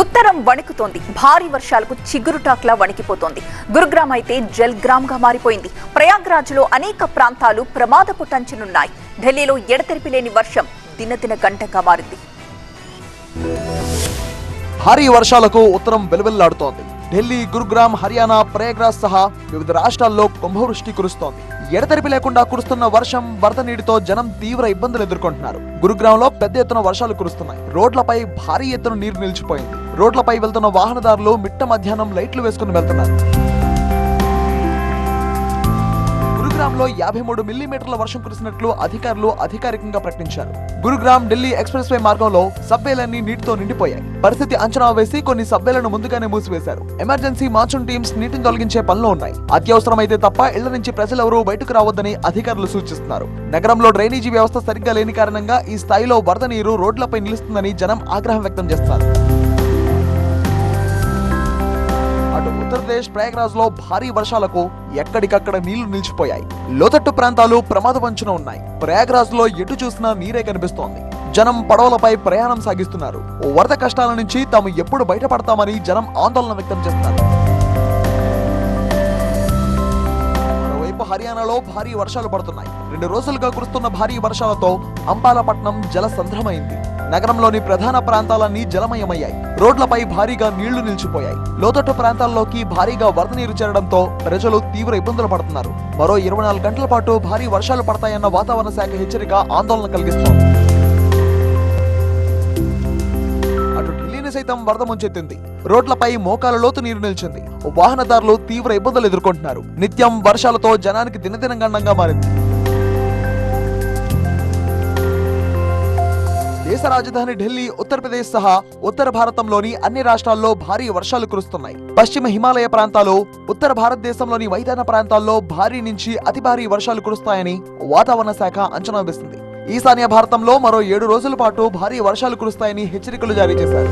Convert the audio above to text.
ఉత్తరం వణుకుతోంది. భారీ వర్షాలకు చిగురుటాక్లా వణికిపోతోంది. గురుగ్రామ్ అయితే జల్ గ్రామ్గా మారిపోయింది. ప్రయాగ్రాజ్లో అనేక ప్రాంతాలు ప్రమాదపు టంచనున్నాయి. ఢిల్లీలో ఎడతెరిపి లేని వర్షం దినదిన గంటగా మారింది. భారీ వర్షాలకు ఉత్తరం వెలువెల్లాడుతోంది. ఢిల్లీ గురుగ్రామ్ హర్యానా ప్రయాగ్రాజ్ సహా వివిధ రాష్ట్రాల్లో కుంభవృష్టి కురుస్తోంది. ఎడతెరిపి లేకుండా కురుస్తున్న వర్షం వరద నీటితో జనం తీవ్ర ఇబ్బందులు ఎదుర్కొంటున్నారు. గురుగ్రామ్లో పెద్ద ఎత్తున వర్షాలు కురుస్తున్నాయి. రోడ్లపై భారీ ఎత్తున నీరు నిలిచిపోయింది. రోడ్లపై వెళ్తున్న వాహనదారులు మిట్ట మధ్యాహ్నం లైట్లు వేసుకుని వెళ్తున్నారు. గురుగ్రామ్లో యాభై మూడు మిల్లీమీటర్ల వర్షం కురిసినట్లు అధికారులు అధికారికంగా ప్రకటించారు. గురుగ్రామ్ ఢిల్లీ ఎక్స్ప్రెస్ వే మార్గంలో సబ్వేలన్నీ నీటితో నిండిపోయాయి. పరిస్థితి అంచనా వేసి కొన్ని సబ్వేలను ముందుగానే మూసివేశారు. ఎమర్జెన్సీ మాన్సూన్ టీమ్స్ నీటిని తొలగించే పనిలో ఉన్నాయి. అత్యవసరమైతే తప్ప ఇళ్ళ నుంచి ప్రజలెవరూ బయటకు రావద్దని అధికారులు సూచిస్తున్నారు. నగరంలో డ్రైనేజీ వ్యవస్థ సరిగ్గా లేని కారణంగా ఈ స్థాయిలో వరద నీరు రోడ్లపై నిలుస్తుందని జనం ఆగ్రహం వ్యక్తం చేస్తారు ఆంధ్రప్రదేశ్ ప్రయాగ్రాజ్లో భారీ వర్షాలకు ఎక్కడికక్కడ నీళ్ళు నిలిచిపోయాయి. లోతట్టు ప్రాంతాలు ప్రమాదవంచున ఉన్నాయి. ప్రయాగ్రాజ్లో ఎటు చూసినా నీరే కనిపిస్తోంది. జనం పడవలపై ప్రయాణం సాగిస్తున్నారు. వరద కష్టాల నుంచి తాము ఎప్పుడు బయటపడతామని జనం ఆందోళన వ్యక్తం చేస్తున్నారు. మరోవైపు హర్యానాలో భారీ వర్షాలు పడుతున్నాయి. రెండు రోజులుగా కురుస్తున్న భారీ వర్షాలతో అంబాలపట్నం జలసంద్రమైంది. నగరంలోని ప్రధాన ప్రాంతాలన్నీ జలమయమయ్యాయి. రోడ్లపై భారీగా నీళ్ళు నిలిచిపోయాయి. లోతట్టు ప్రాంతాల్లోకి భారీగా వరద నీరు చేరడంతో ప్రజలు తీవ్ర ఇబ్బందులు పడుతున్నారు. మరో ఇరవై నాలుగు గంటల పాటు భారీ వర్షాలు పడతాయన్న వాతావరణ శాఖ హెచ్చరిక ఆందోళన కలిగిస్తోంది. అటు ఢిల్లీని సైతం వరద ముంచెత్తింది. రోడ్లపై మోకాల లోతు నీరు నిలిచింది. వాహనదారులు తీవ్ర ఇబ్బందులు ఎదుర్కొంటున్నారు. నిత్యం వర్షాలతో జనానికి దినదిన గండంగా మారింది. దేశ రాజధాని ఢిల్లీ ఉత్తరప్రదేశ్ సహా ఉత్తర భారతంలోని అన్ని రాష్ట్రాల్లో భారీ వర్షాలు కురుస్తున్నాయి. పశ్చిమ హిమాలయ ప్రాంతాలు ఉత్తర భారతదేశంలోని మైదాన ప్రాంతాల్లో భారీ నుంచి అతి భారీ వర్షాలు కురుస్తాయని వాతావరణ శాఖ అంచనా వేస్తుంది ఈశాన్య భారతంలో మరో ఏడు రోజుల పాటు భారీ వర్షాలు కురుస్తాయని హెచ్చరికలు జారీ చేశారు.